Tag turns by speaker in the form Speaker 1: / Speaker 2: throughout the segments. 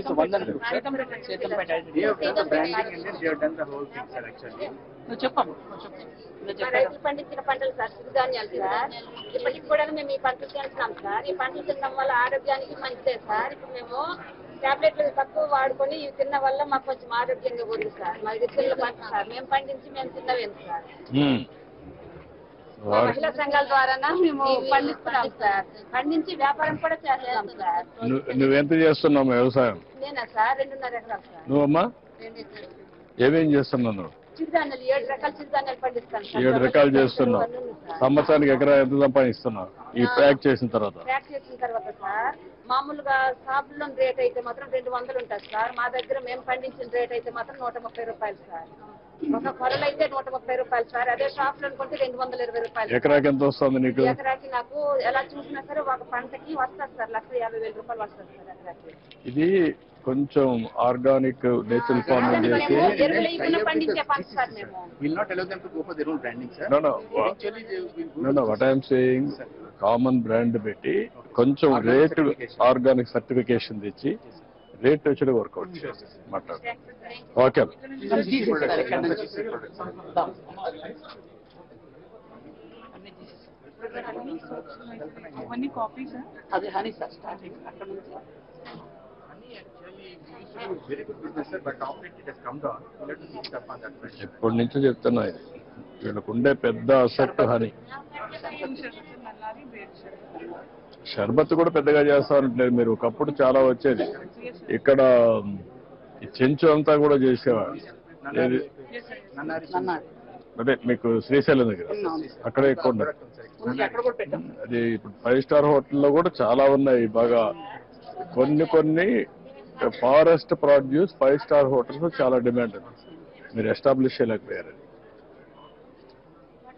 Speaker 1: It's a Vandan group, sir. Chetanpet
Speaker 2: They have done the
Speaker 1: identity.
Speaker 2: branding and then they have done the whole thing, sir, actually.
Speaker 1: నువ్వు చెప్పమ్మా నువ్వు చెప్పు నువ్వు
Speaker 3: మా
Speaker 1: చెప్పారా
Speaker 3: రైతులు పండించిన పంటలు సార్ సిరిధాన్యాలు సార్. ఇప్పటికి కూడా మేము ఈ పంటలు తింటున్నాం సార్. ఈ పంటలు తినడం వల్ల ఆరోగ్యానికి మంచిదే సార్. ఇప్పుడు మేము టాబ్లెట్లు తక్కువ వాడుకొని ఇవి తిన్న వల్ల మాకు కొంచెం ఆరోగ్యంగా ఉంది సార్. మాది పిల్లల పంట సార్. మేము పండించి మేము తిన్నవేం సార్. మహిళా సంఘాల ద్వారా మేము పండిస్తున్నాం సార్. పండించి వ్యాపారం కూడా చేస్తున్నాం సార్.
Speaker 4: నువ్వు నువ్వెంత చేస్తున్నావు వ్యవసాయం?
Speaker 3: నేనా సార్? రెండున్నర ఎకరాలు సార్.
Speaker 4: నువ్వమ్మా. ఏమేం చేస్తున్నావు నువ్వు?
Speaker 3: చిరుధాన్యాలు ఏడు రకాల చిరుధాన్యాలు పండిస్తాను
Speaker 4: ఏడు రకాలు చేస్తున్నావు. సంవత్సరానికి ఎకరా ఎంత సంపాదిస్తున్నావు? ఈ ప్యాక్ చేసిన తర్వాత.
Speaker 3: ప్యాక్ చేసిన తర్వాత సార్ మామూలుగా షాపుల్లో రేట్ అయితే మాత్రం రెండు వందలు ఉంటుంది సార్. మా దగ్గర మేము పండించిన రేట్ అయితే మాత్రం నూట ముప్పై రూపాయలు సార్. ఒక కొరలు అయితే నూట ముప్పై రూపాయలు సార్ అదే షాప్లో అనుకుంటే రెండు వందల ఇరవై రూపాయలు
Speaker 4: ఎకరాకి ఎంత వస్తుంది నీకు
Speaker 3: ఎకరాకి నాకు ఎలా చూసినా సరే ఒక పంటకి వస్తుంది సార్ లక్ష యాభై వేల రూపాయలు వస్తుంది సార్ ఎకరాకి
Speaker 4: ఇది కొంచెం ఆర్గానిక్ నేచురల్ ఫార్మింగ్ చేసి
Speaker 3: మేము ఎరువులు ఇవ్వకుండా పండించే పంట సార్ మేము
Speaker 2: We'll not allow them to go for their own branding, sir.
Speaker 4: No, no.
Speaker 2: Eventually, they will go.
Speaker 4: No no what I'm saying common brand పెట్టి కొంచెం రేట్. ఆర్గానిక్ సర్టిఫికేషన్ తెచ్చి రేట్ వచ్చి వర్కౌట్ మాట్లాడు ఓకే. ఎప్పటి నుంచో చెప్తున్నా ఇది. వీళ్ళకు ఉండే పెద్ద అసెట్ హనీ
Speaker 5: నల్లారి వేరు
Speaker 4: షర్బత్ కూడా పెద్దగా చేస్తామంటున్నారు మీరు. ఒకప్పుడు చాలా వచ్చేది. ఇక్కడ చెంచు అంతా కూడా చేసేవారు. అదే మీకు శ్రీశైలం దగ్గర. అక్కడ ఎక్కువ ఉండదు. అది ఇప్పుడు ఫైవ్ స్టార్ హోటల్లో కూడా చాలా ఉన్నాయి. బాగా కొన్ని కొన్ని forest produce five star hotels చాలా డిమాండ్. ఉంది మీరు ఎస్టాబ్లిష్ చేయలేకపోయారు.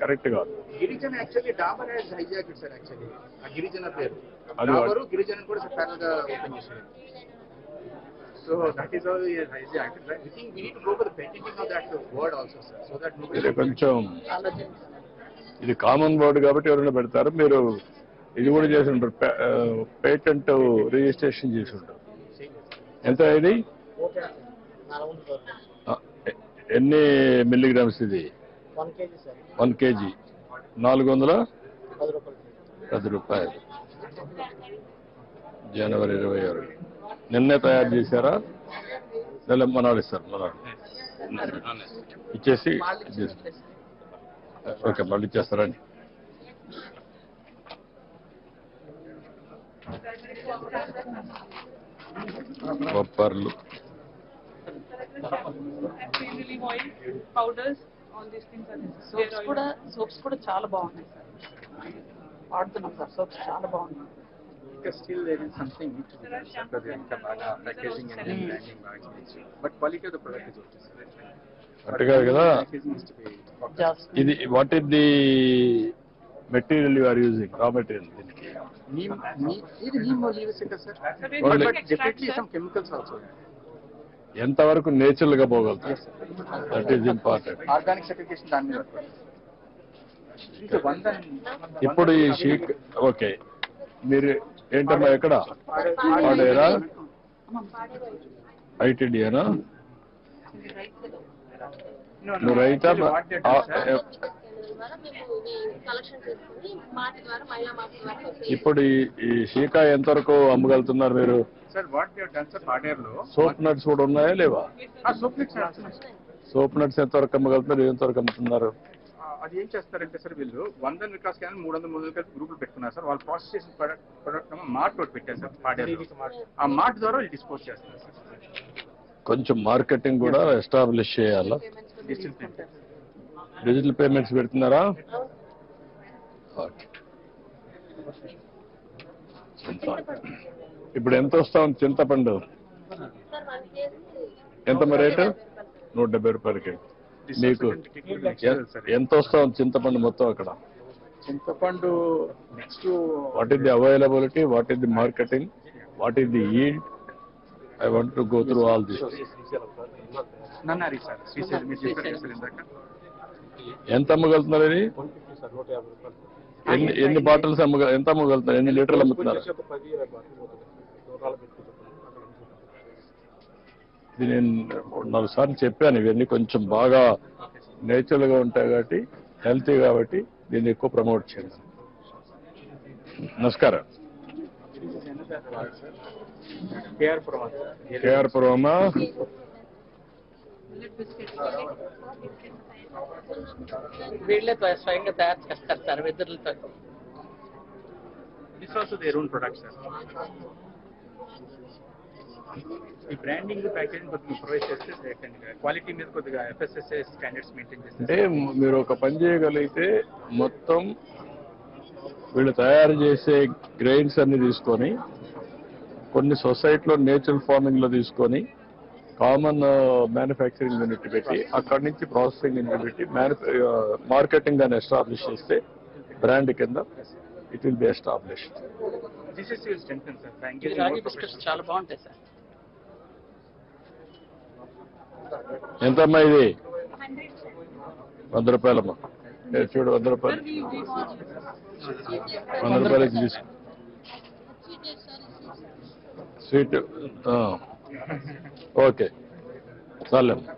Speaker 4: కరెక్ట్ కాదు
Speaker 2: Girijan actually Dabur has hijack sir actually. ఆ గిరిజన పేరు. డాబరు గిరిజన కూడా ప్యారల్గా ఓపెన్ చేశారు. So that is how hijack we think we need to go for the of that word also sir so that
Speaker 4: ఇది కొంచెం ఇది కామన్ వర్డ్ కాబట్టి ఎవరైనా పెడతారు. మీరు ఇది కూడా చేసి ఉంటారు. పేటెంట్ రిజిస్ట్రేషన్ చేసి ఉంటారు. ఎంత ఇది? ఎన్ని మిల్లీగ్రామ్స్ ఇది?
Speaker 1: వన్ కేజీ
Speaker 4: నాలుగు వందల
Speaker 1: పది రూపాయలు.
Speaker 4: జనవరి ఇరవై ఆరు. నిన్నే తయారు చేశారా? నెల మనాడు ఇస్తారు మనాడు ఇచ్చేసి ఇచ్చేసి. ఓకే మళ్ళీ ఇచ్చేస్తారండి బొప్పర్లు
Speaker 5: పౌడర్స్
Speaker 1: సోప్స్ కూడా సోప్స్ కూడా చాలా బాగున్నాయి సార్. వాడుతున్నాం సార్ సోప్స్ చాలా బాగున్నాయి.
Speaker 2: ఇంకా still there is something need to be done sir because ఇంకా బాగా ప్యాకేజింగ్ అండ్ బ్రాండింగ్ బాగా చేయొచ్చు but quality of the product is okay sir
Speaker 4: అట్టు కాదు కదా ఇది what is the material you are using raw material దీనికి
Speaker 2: నీమ్ ఇది నీమ్ లీవ్స్ కదా
Speaker 4: sir
Speaker 2: but definitely some chemicals also
Speaker 4: ఎంతవరకు నేచురల్గా పోగలుగుతారు దట్ ఈస్ ఇంపార్టెంట్ ఇప్పుడు ఈ షీక్ ఓకే. మీరు ఏంటమ్మా ఎక్కడ? పాడేరా? ఐటీడీనా నువ్వు రైతా
Speaker 3: ద్వారా మేము ఇది కలెక్షన్ చేసుకుని మార్ట్ ద్వారా మహిళా మార్ట్ ద్వారా మేము
Speaker 4: ఇప్పుడు ఈ షీకా ఎంతవరకు అమ్మగలుగుతున్నారు మీరు?
Speaker 2: Sir what they done sir పాడేరులో
Speaker 4: soap nuts కూడా ఉన్నాయా లేవా?
Speaker 2: సోప్
Speaker 4: నట్స్ ఎంతవరకు అమ్మగలుగుతున్నారు? ఎంతవరకు అమ్ముతున్నారు?
Speaker 2: అది ఏం చేస్తారంటే సార్ వీళ్ళు వంద వికాస్ కానీ మూడు వందల మూడు వందల గ్రూపులు పెట్టుకున్నారు సార్. వాళ్ళు ప్రాసెస్ చేసిన ప్రొడక్ట్ ప్రొడక్ట్ మార్ట్ ఒకటి పెట్టారు సార్ పాడేరు ఆ మార్ట్ ద్వారా వాళ్ళు డిస్పోజ్ చేస్తారు సార్.
Speaker 4: కొంచెం మార్కెటింగ్ కూడా ఎస్టాబ్లిష్ చేయాలా?
Speaker 2: డిజిటల్ పేమెంట్
Speaker 4: డిజిటల్ పేమెంట్స్ పెడుతున్నారా ఇప్పుడు ఎంత వస్తా ఉంది? చింతపండు. ఎంత మరి రేటు? నూట డెబ్బై రూపాయలకి. మీకు ఎంత వస్తుంది చింతపండు మొత్తం అక్కడ?
Speaker 2: చింతపండు
Speaker 4: next what is the availability what is the marketing what is the
Speaker 2: yield I want to go through all this
Speaker 4: ఎంత అమ్మగలుగుతున్నారు అని ఎన్ని ఎన్ని బాటిల్స్ అమ్మగ ఎంత అమ్మగలుగుతున్నారు? ఎన్ని లీటర్లు అమ్ముతున్నారు? ఇది నేను నాలుగు సార్లు చెప్పాను ఇవన్నీ కొంచెం బాగా నేచురల్గా ఉంటాయి కాబట్టి హెల్తీ కాబట్టి దీన్ని ఎక్కువ ప్రమోట్ చేయండి నమస్కారం.
Speaker 2: కేఆర్ పురం
Speaker 4: కేఆర్ పురమా
Speaker 6: వీళ్ళే స్వయంగా తయారు చేస్తారు sir వెదురులతో.
Speaker 2: This also their own product sir ఈ బ్రాండింగ్ ప్యాకేజింగ్ కొద్దిగా చేస్తే క్వాలిటీ మీద కొద్దిగా ఎఫ్ఎస్ఎస్ఐ స్టాండర్డ్స్ మెయింటైన్ చేస్తే
Speaker 4: అంటే మీరు ఒక పని చేయగలిగితే మొత్తం వీళ్ళు తయారు చేసే గ్రెయిన్స్ అన్ని తీసుకొని కొన్ని సొసైటీలో నేచురల్ ఫార్మింగ్లో తీసుకొని కామన్ మ్యానుఫ్యాక్చరింగ్ యూనిట్ పెట్టి అక్కడి నుంచి ప్రాసెసింగ్ యూనిట్ పెట్టి మార్కెటింగ్ అని ఎస్టాబ్లిష్ చేస్తే బ్రాండ్ కింద ఇట్ విల్ బి ఎస్టాబ్లిష్
Speaker 6: చాలా బాగుంటాయి సార్
Speaker 4: ఎంతమ్మా ఇది? వంద రూపాయలమ్మా. చూడు వంద రూపాయలు. వంద రూపాయలకి తీసుకో. Sweet okay చాలేమ్మా